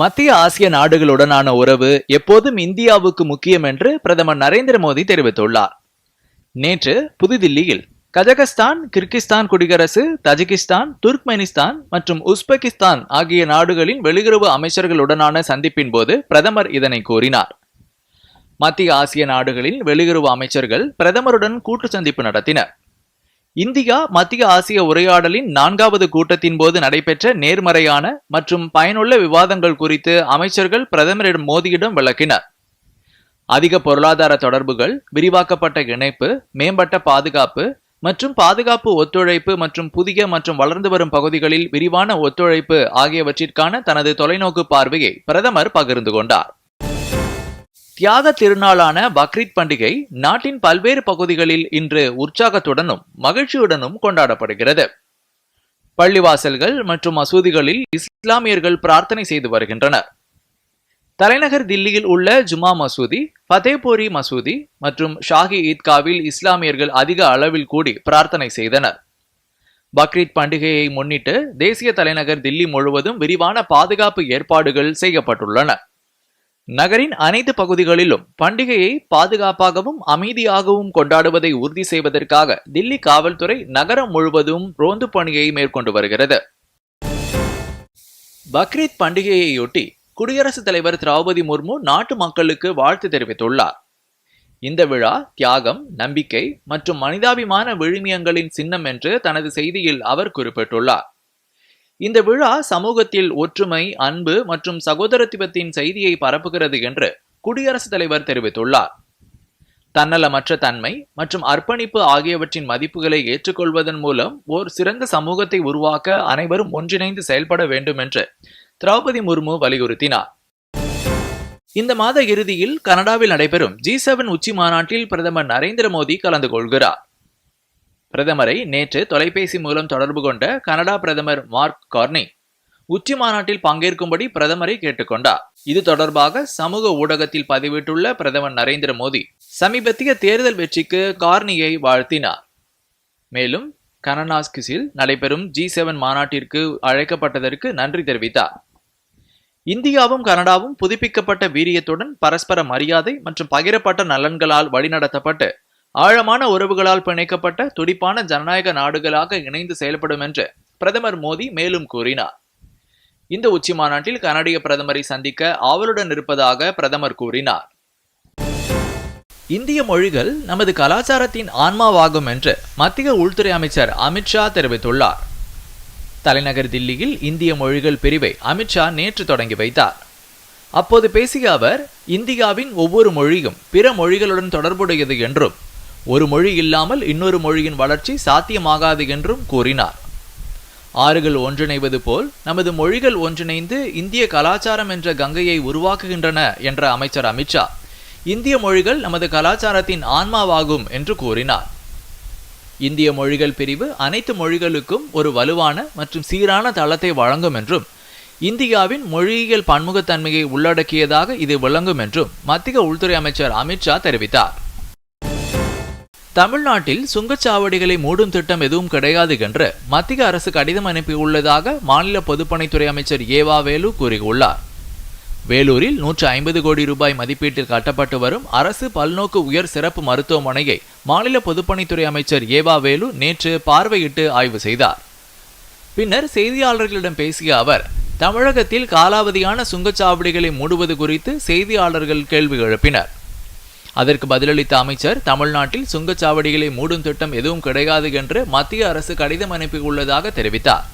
மத்திய ஆசிய நாடுகளுடனான உறவு எப்போதும் இந்தியாவுக்கு முக்கியம் என்று பிரதமர் நரேந்திர மோடி தெரிவித்துள்ளார். நேற்று புதுதில்லியில் கஜகஸ்தான் கிர்கிஸ்தான் குடியரசு தஜிகிஸ்தான் துர்க்மெனிஸ்தான் மற்றும் உஸ்பெகிஸ்தான் ஆகிய நாடுகளின் வெளியுறவு அமைச்சர்களுடனான சந்திப்பின் போது பிரதமர் இதனை கூறினார். மத்திய ஆசிய நாடுகளின் வெளியுறவு அமைச்சர்கள் பிரதமருடன் கூட்டு சந்திப்பு நடத்தினர். இந்தியா மத்திய ஆசிய உரையாடலின் நான்காவது கூட்டத்தின் போது நடைபெற்ற நேர்மறையான மற்றும் பயனுள்ள விவாதங்கள் குறித்து அமைச்சர்கள் பிரதமரிடம் மோடியிடம் விளக்கினர். அதிக பொருளாதார தொடர்புகள் விரிவாக்கப்பட்ட இணைப்பு மேம்பட்ட பாதுகாப்பு மற்றும் பாதுகாப்பு ஒத்துழைப்பு மற்றும் புதிய மற்றும் வளர்ந்து வரும் பகுதிகளில் விரிவான ஒத்துழைப்பு ஆகியவற்றிற்கான தனது தொலைநோக்கு பார்வையை பிரதமர் பகிர்ந்து கொண்டார். தியாக திருநாளான பக்ரீத் பண்டிகை நாட்டின் பல்வேறு பகுதிகளில் இன்று உற்சாகத்துடனும் மகிழ்ச்சியுடனும் கொண்டாடப்படுகிறது. பள்ளிவாசல்கள் மற்றும் மசூதிகளில் இஸ்லாமியர்கள் பிரார்த்தனை செய்து வருகின்றனர். தலைநகர் தில்லியில் உள்ள ஜுமா மசூதி ஃபதேபூரி மசூதி மற்றும் ஷாஹி ஈத்காவில் இஸ்லாமியர்கள் அதிக அளவில் கூடி பிரார்த்தனை செய்தனர். பக்ரீத் பண்டிகையை முன்னிட்டு தேசிய தலைநகர் தில்லி முழுவதும் விரிவான பாதுகாப்பு ஏற்பாடுகள் செய்யப்பட்டுள்ளன. நகரின் அனைத்து பகுதிகளிலும் பண்டிகையை பாதுகாப்பாகவும் அமைதியாகவும் கொண்டாடுவதை உறுதி செய்வதற்காக தில்லி காவல்துறை நகரம் முழுவதும் ரோந்து பணியை மேற்கொண்டு வருகிறது. பக்ரீத் பண்டிகையையொட்டி குடியரசுத் தலைவர் திரௌபதி முர்மு நாட்டு மக்களுக்கு வாழ்த்து தெரிவித்துள்ளார். இந்த விழா தியாகம் நம்பிக்கை மற்றும் மனிதாபிமான விழுமியங்களின் சின்னம் என்று தனது செய்தியில் அவர் குறிப்பிட்டுள்ளார். இந்த விழா சமூகத்தில் ஒற்றுமை அன்பு மற்றும் சகோதரத்துவத்தின் செய்தியை பரப்புகிறது என்று குடியரசுத் தலைவர் தெரிவித்துள்ளார். தன்னலமற்ற தன்மை மற்றும் அர்ப்பணிப்பு ஆகியவற்றின் மதிப்புகளை ஏற்றுக்கொள்வதன் மூலம் ஓர் சிறந்த சமூகத்தை உருவாக்க அனைவரும் ஒன்றிணைந்து செயல்பட வேண்டும் என்று திரௌபதி முர்மு வலியுறுத்தினார். இந்த மாத இறுதியில் கனடாவில் நடைபெறும் ஜி செவன் உச்சி மாநாட்டில் பிரதமர் நரேந்திர மோடி கலந்து கொள்கிறார். பிரதமரை நேற்று தொலைபேசி மூலம் தொடர்பு கொண்ட கனடா பிரதமர் மார்க் கார்னி உச்சி மாநாட்டில் பங்கேற்கும்படி பிரதமரை கேட்டுக்கொண்டார். இது தொடர்பாக சமூக ஊடகத்தில் பதிவிட்டுள்ள பிரதமர் நரேந்திர மோடி சமீபத்திய தேர்தல் வெற்றிக்கு கார்னியை வாழ்த்தினார். மேலும் கனனாஸ்கிஸில் நடைபெறும் ஜி செவன் மாநாட்டிற்கு அழைக்கப்பட்டதற்கு நன்றி தெரிவித்தார். இந்தியாவும் கனடாவும் புதுப்பிக்கப்பட்ட வீரியத்துடன் பரஸ்பர மரியாதை மற்றும் பகிரப்பட்ட நலன்களால் வழிநடத்தப்பட்டு ஆழமான உறவுகளால் பிணைக்கப்பட்ட துடிப்பான ஜனநாயக நாடுகளாக இணைந்து செயல்படும் என்று பிரதமர் மோடி மேலும் கூறினார். இந்த உச்சி மாநாட்டில் கனடிய பிரதமரை சந்திக்க ஆவலுடன் இருப்பதாக பிரதமர் கூறினார். இந்திய மொழிகள் நமது கலாச்சாரத்தின் ஆன்மாவாகும் என்று மத்திய உள்துறை அமைச்சர் அமித்ஷா தெரிவித்துள்ளார். தலைநகர் தில்லியில் இந்திய மொழிகள் பிரிவை அமித்ஷா நேற்று தொடங்கி வைத்தார். அப்போது பேசிய அவர் இந்தியாவின் ஒவ்வொரு மொழியும் பிற மொழிகளுடன் தொடர்புடையது என்றும் ஒரு மொழி இல்லாமல் இன்னொரு மொழியின் வளர்ச்சி சாத்தியமாகாது என்றும் கூறினார். ஆறுகள் ஒன்றிணைவது போல் நமது மொழிகள் ஒன்றிணைந்து இந்திய கலாச்சாரம் என்ற கங்கையை உருவாக்குகின்றன என்ற அமைச்சர் அமித்ஷா இந்திய மொழிகள் நமது கலாச்சாரத்தின் ஆன்மாவாகும் என்று கூறினார். இந்திய மொழிகள் பிரிவு அனைத்து மொழிகளுக்கும் ஒரு வலுவான மற்றும் சீரான தளத்தை வழங்கும் என்றும் இந்தியாவின் மொழியியல் பன்முகத்தன்மையை உள்ளடக்கியதாக இது விளங்கும் என்றும் மத்திய உள்துறை அமைச்சர் அமித்ஷா தெரிவித்தார். தமிழ்நாட்டில் சுங்கச்சாவடிகளை மூடும் திட்டம் எதுவும் கிடையாது என்று மத்திய அரசு கடிதம் அனுப்பியுள்ளதாக மாநில பொதுப்பணித்துறை அமைச்சர் ஏவா வேலு கூறியுள்ளார். வேலூரில் நூற்று ஐம்பது கோடி ரூபாய் மதிப்பீட்டில் கட்டப்பட்டு வரும் அரசு பல்நோக்கு உயர் சிறப்பு மருத்துவமனையை மாநில பொதுப்பணித்துறை அமைச்சர் ஏவா வேலு நேற்று பார்வையிட்டு ஆய்வு செய்தார். பின்னர் செய்தியாளர்களிடம் பேசிய அவர் தமிழகத்தில் காலாவதியான சுங்கச்சாவடிகளை மூடுவது குறித்து செய்தியாளர்கள் கேள்வி எழுப்பினர். அதற்கு பதிலளித்த அமைச்சர் தமிழ்நாட்டில் சுங்கச்சாவடிகளை மூடும் திட்டம் எதுவும் கிடையாது என்று மத்திய அரசு கடிதம் அனுப்பியுள்ளதாக தெரிவித்தார்.